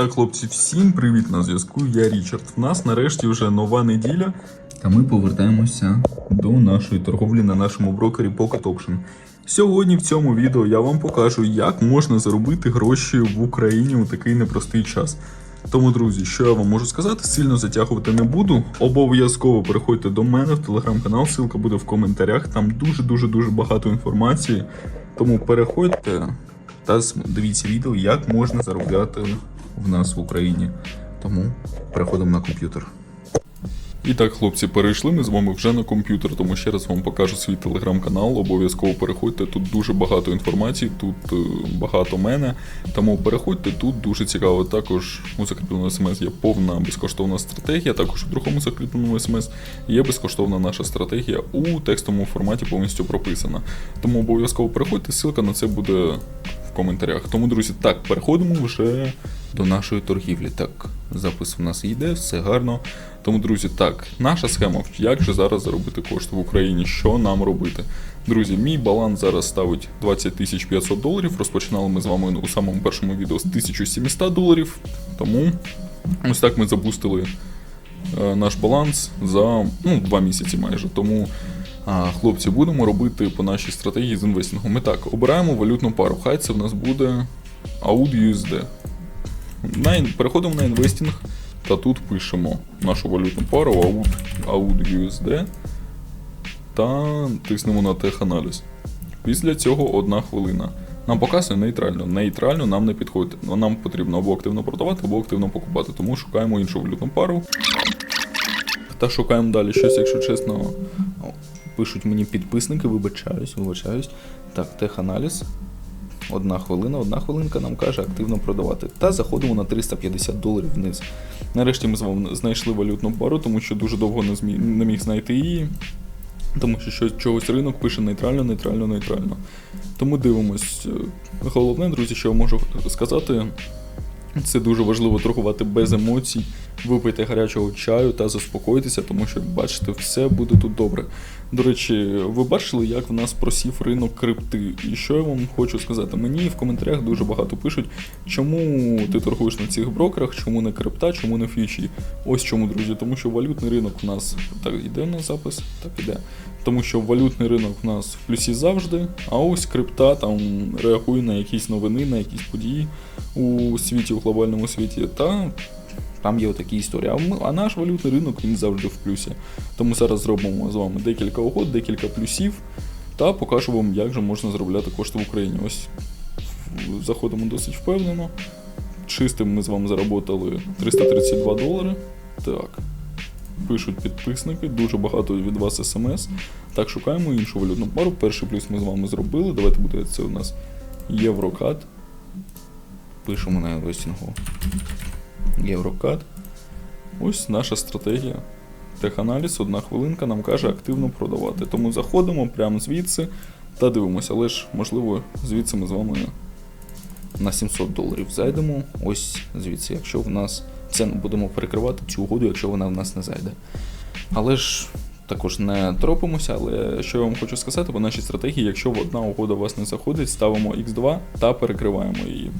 так, хлопці, всім привіт на зв'язку. Я Річард. В нас нарешті вже нова неділя. Та ми повертаємося до нашої торговлі на нашому брокері Pocket Option. Сьогодні в цьому відео я вам покажу, як можна заробити гроші в Україні у такий непростий час. Тому, друзі, що я вам можу сказати, сильно затягувати не буду. Обов'язково переходьте до мене в телеграм-канал, ссылка буде в коментарях. Там дуже дуже дуже багато інформації. Тому переходьте та дивіться відео, як можна заробляти в нас в Україні. Тому переходимо на комп'ютер. І так, хлопці, перейшли ми з вами вже на комп'ютер, тому ще раз вам покажу свій телеграм-канал. Обов'язково переходьте. Тут дуже багато інформації, тут е, багато мене. Тому переходьте, тут дуже цікаво. Також у закріпленому смс є повна безкоштовна стратегія. Також у другому закріпленому смс є безкоштовна наша стратегія у текстовому форматі повністю прописана. Тому обов'язково переходьте, ссылка на це буде в коментарях. Тому, друзі, так, переходимо вже до нашої торгівлі. Так, запис у нас йде, все гарно. Тому, друзі, так, наша схема, як же зараз заробити кошти в Україні, що нам робити? Друзі, мій баланс зараз ставить 20 500 доларів. Розпочинали ми з вами у самому першому відео з 1700 доларів. Тому ось так ми запустили е, наш баланс за ну, 2 місяці майже. Тому, хлопці, будемо робити по нашій стратегії з інвестингом. Ми так, обираємо валютну пару. Хай це в нас буде AUD USD. На, переходимо на інвестинг та тут пишемо нашу валютну пару AUD, AUD та тиснемо на теханаліз. Після цього одна хвилина. Нам показує нейтрально. Нейтрально нам не підходить. Нам потрібно або активно продавати, або активно покупати. Тому шукаємо іншу валютну пару. Та шукаємо далі щось, якщо чесно. Пишуть мені підписники, вибачаюсь, вибачаюсь. Так, теханаліз. Одна хвилина, одна хвилинка нам каже активно продавати. Та заходимо на 350 доларів вниз. Нарешті ми з вами знайшли валютну пару, тому що дуже довго не, змі... не міг знайти її. Тому що щось, чогось ринок пише нейтрально, нейтрально, нейтрально. Тому дивимось. Е, Головне, друзі, що я можу сказати, це дуже важливо торгувати без емоцій, випийте гарячого чаю та заспокойтеся, тому що бачите, все буде тут добре. До речі, ви бачили, як в нас просів ринок крипти. І що я вам хочу сказати? Мені в коментарях дуже багато пишуть, чому ти торгуєш на цих брокерах, чому не крипта, чому не фічі. Ось чому, друзі, тому що валютний ринок в нас так іде на запис, так іде. Тому що валютний ринок в нас в плюсі завжди, а ось крипта там реагує на якісь новини, на якісь події у світі, у глобальному світі. Та там є отакі історії. А, ми, а наш валютний ринок він завжди в плюсі. Тому зараз зробимо з вами декілька угод, декілька плюсів та покажу вам, як же можна заробляти кошти в Україні. Ось заходимо досить впевнено. Чистим ми з вами заработали 332 долари. Так. Пишуть підписники, дуже багато від вас смс. Так, шукаємо іншу валютну пару. Перший плюс ми з вами зробили. Давайте буде це у нас Єврокат. Пишемо на інвестингу Єврокат. Ось наша стратегія. Теханаліз, одна хвилинка нам каже активно продавати. Тому заходимо прямо звідси та дивимося. Але ж, можливо, звідси ми з вами на 700 доларів зайдемо. Ось звідси, якщо в нас це будемо перекривати цю угоду, якщо вона в нас не зайде. Але ж також не торопимося, але що я вам хочу сказати, по нашій стратегії, якщо одна угода у вас не заходить, ставимо X2 та перекриваємо її.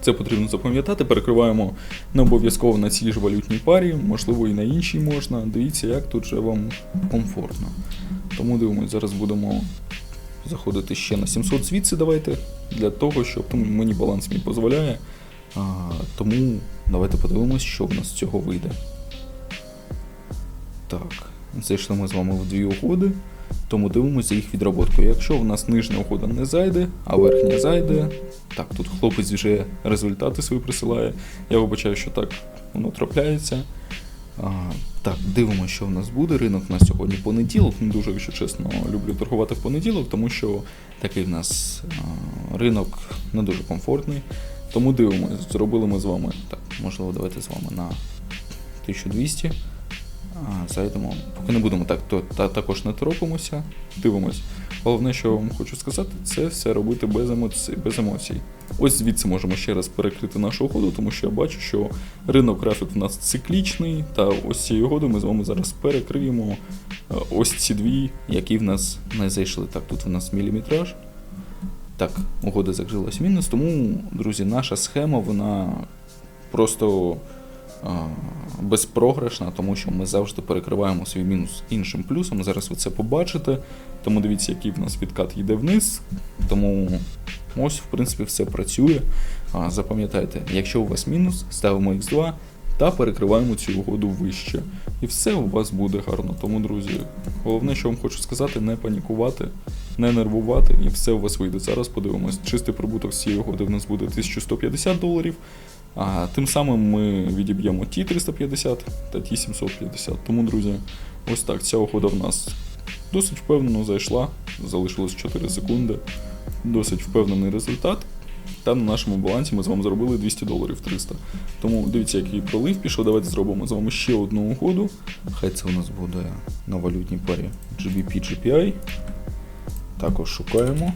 Це потрібно запам'ятати. Перекриваємо не обов'язково на цій ж валютній парі, можливо, і на іншій можна. Дивіться, як тут же вам комфортно. Тому дивимось, зараз будемо заходити ще на 700 звідси. Давайте для того, щоб тому мені баланс мій дозволяє. Тому давайте подивимось, що в нас з цього вийде. Так, зайшли ми з вами в дві угоди, тому дивимося їх відроботку. Якщо в нас нижня угода не зайде, а верхня зайде. Так, тут хлопець вже результати свої присилає. Я вибачаю, що так воно трапляється. А, так, дивимося, що в нас буде. Ринок у нас сьогодні понеділок. Не дуже, якщо чесно, люблю торгувати в понеділок, тому що такий в нас а, ринок не дуже комфортний. Тому дивимось, зробили ми з вами. Так, можливо, давайте з вами на 1200. А, зайдемо. Поки не будемо так, то та, також не торопимося. Дивимось. Головне, що я вам хочу сказати, це все робити без емоцій. Без емоцій. Ось звідси можемо ще раз перекрити нашу угоду, тому що я бачу, що ринок графік у нас циклічний, та ось цією угодою ми з вами зараз перекриємо е, ось ці дві, які в нас не зайшли. Так, тут у нас міліметраж. Так, угода закрилась в мінус, тому, друзі, наша схема, вона просто а, безпрограшна, тому що ми завжди перекриваємо свій мінус іншим плюсом. Зараз ви це побачите. Тому дивіться, який в нас відкат йде вниз. Тому ось, в принципі, все працює. А, запам'ятайте, якщо у вас мінус, ставимо X2 та перекриваємо цю угоду вище. І все у вас буде гарно. Тому, друзі, головне, що вам хочу сказати, не панікувати, не нервувати, і все у вас вийде. Зараз подивимось. Чистий прибуток з цієї угоди в нас буде 1150 доларів. А тим самим ми відіб'ємо ті 350 та ті 750. Тому, друзі, ось так. Ця угода в нас досить впевнено зайшла. Залишилось 4 секунди. Досить впевнений результат. Та на нашому балансі ми з вами зробили 200 доларів 300. Тому дивіться, який пролив пішов. Давайте зробимо з вами ще одну угоду. Хай це у нас буде на валютній парі GBP GPI. Також шукаємо.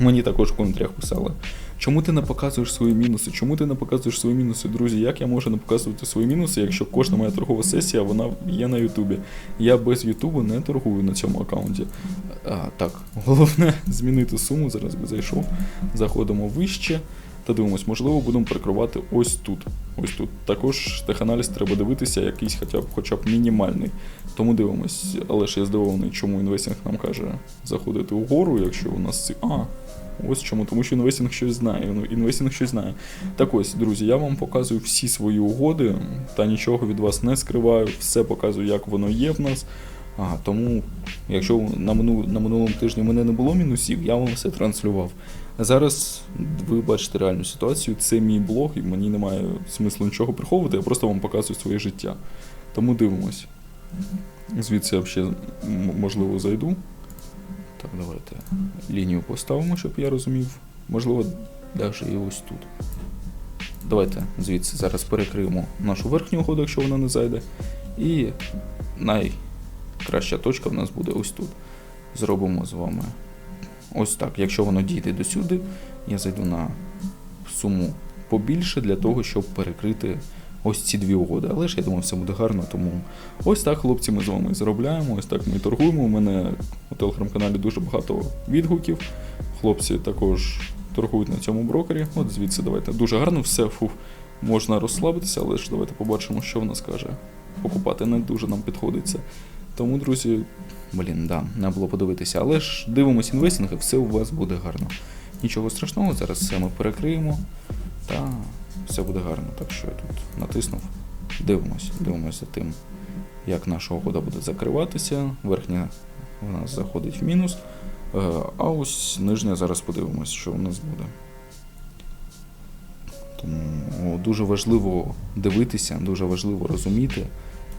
Мені також в коментарях писали. Чому ти не показуєш свої мінуси? Чому ти не показуєш свої мінуси, друзі? Як я можу не показувати свої мінуси, якщо кожна моя торгова сесія вона є на Ютубі? Я без Ютубу не торгую на цьому аккаунті. А, так, головне змінити суму. Зараз би зайшов. Заходимо вище та дивимось, можливо, будемо перекривати ось тут. Ось тут. Також теханаліз треба дивитися, якийсь хоча б хоча б мінімальний. Тому дивимось. Але ж я здивований, чому інвестинг нам каже заходити угору, якщо у нас ці. А, Ось чому, тому що інвестинг щось знає. Ну, інвестинг щось знає. Так ось, друзі, я вам показую всі свої угоди та нічого від вас не скриваю, все показую, як воно є в нас. А, Тому, якщо на мину, на минулому тижні в мене не було мінусів, я вам все транслював. А зараз ви бачите реальну ситуацію. Це мій блог, і мені немає смислу нічого приховувати, я просто вам показую своє життя. Тому дивимось. Звідси я ще можливо зайду. Так, давайте лінію поставимо, щоб я розумів. Можливо, навіть і ось тут. Давайте звідси зараз перекриємо нашу верхню угоду, якщо вона не зайде. І найкраща точка в нас буде ось тут. Зробимо з вами ось так. Якщо воно дійде до сюди, я зайду на суму побільше для того, щоб перекрити ось ці дві угоди. Але ж я думаю, все буде гарно. Тому ось так, хлопці, ми з вами заробляємо, ось так ми торгуємо. У мене у телеграм-каналі дуже багато відгуків. Хлопці також торгують на цьому брокері. От звідси давайте. Дуже гарно все фу, можна розслабитися, але ж давайте побачимо, що в нас каже. Покупати не дуже нам підходиться. Тому, друзі, блін, да, не було подивитися. Але ж дивимось інвестинг, і все у вас буде гарно. Нічого страшного, зараз все ми перекриємо. Та все буде гарно. Так що я тут натиснув. Дивимось, дивимося тим, як наша угода буде закриватися. Верхня у нас заходить в мінус. Е, А ось нижня зараз подивимось, що у нас буде. Тому дуже важливо дивитися, дуже важливо розуміти.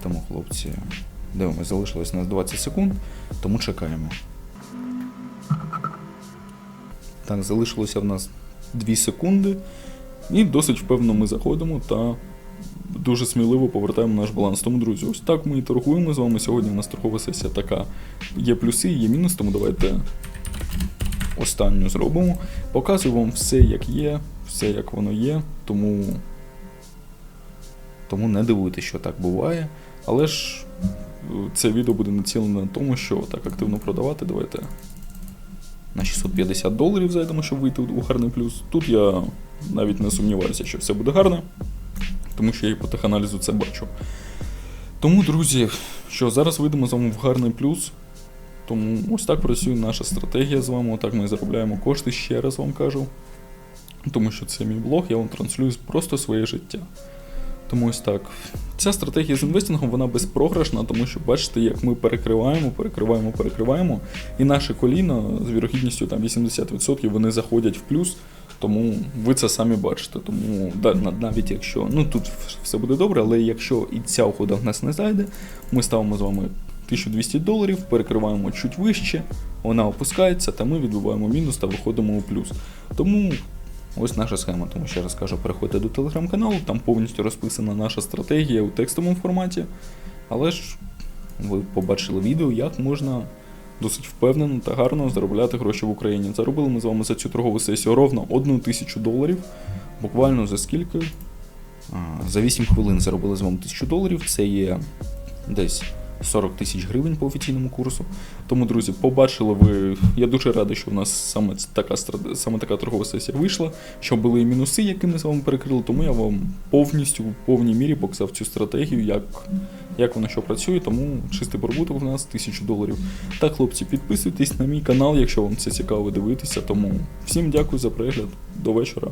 Тому, хлопці, дивимось, залишилось у нас 20 секунд, тому чекаємо. Так, залишилося в нас 2 секунди. І досить впевнено ми заходимо та дуже сміливо повертаємо наш баланс. Тому, друзі, ось так ми і торгуємо з вами. Сьогодні у нас торгова сесія така. Є плюси, є мінус, тому давайте останню зробимо. Показую вам все, як є, все, як воно є. Тому, тому не дивуйтесь, що так буває. Але ж це відео буде націлене на тому, що так активно продавати. Давайте на 650 доларів зайдемо, щоб вийти у гарний плюс. Тут я навіть не сумніваюся, що все буде гарно, тому що я і по теханалізу це бачу. Тому, друзі, що зараз вийдемо з вами в гарний плюс. Тому ось так працює наша стратегія з вами. Отак ми заробляємо кошти, ще раз вам кажу. Тому що це мій блог, я вам транслюю просто своє життя. Тому ось так. Ця стратегія з інвестингом вона безпрограшна, тому що бачите, як ми перекриваємо, перекриваємо, перекриваємо. І наше коліно з вірогідністю там 80% вони заходять в плюс. Тому ви це самі бачите. Тому навіть якщо ну тут все буде добре, але якщо і ця угода в нас не зайде, ми ставимо з вами 1200 доларів, перекриваємо чуть вище, вона опускається, та ми відбиваємо мінус та виходимо у плюс. Тому ось наша схема. Тому ще раз кажу, переходьте до телеграм-каналу, там повністю розписана наша стратегія у текстовому форматі. Але ж ви побачили відео, як можна досить впевнено та гарно заробляти гроші в Україні. Заробили ми з вами за цю торгову сесію ровно одну тисячу доларів. Буквально за скільки? За 8 хвилин заробили з вами 1000 доларів. Це є десь 40 тисяч гривень по офіційному курсу. Тому, друзі, побачили ви. Я дуже радий, що в нас саме така саме така торгова сесія вийшла, що були і мінуси, які ми з вами перекрили. Тому я вам повністю в повній мірі показав цю стратегію, як, як воно що працює. Тому чистий прибуток в нас 1000 доларів. Так, хлопці, підписуйтесь на мій канал, якщо вам це цікаво дивитися. Тому всім дякую за перегляд. До вечора.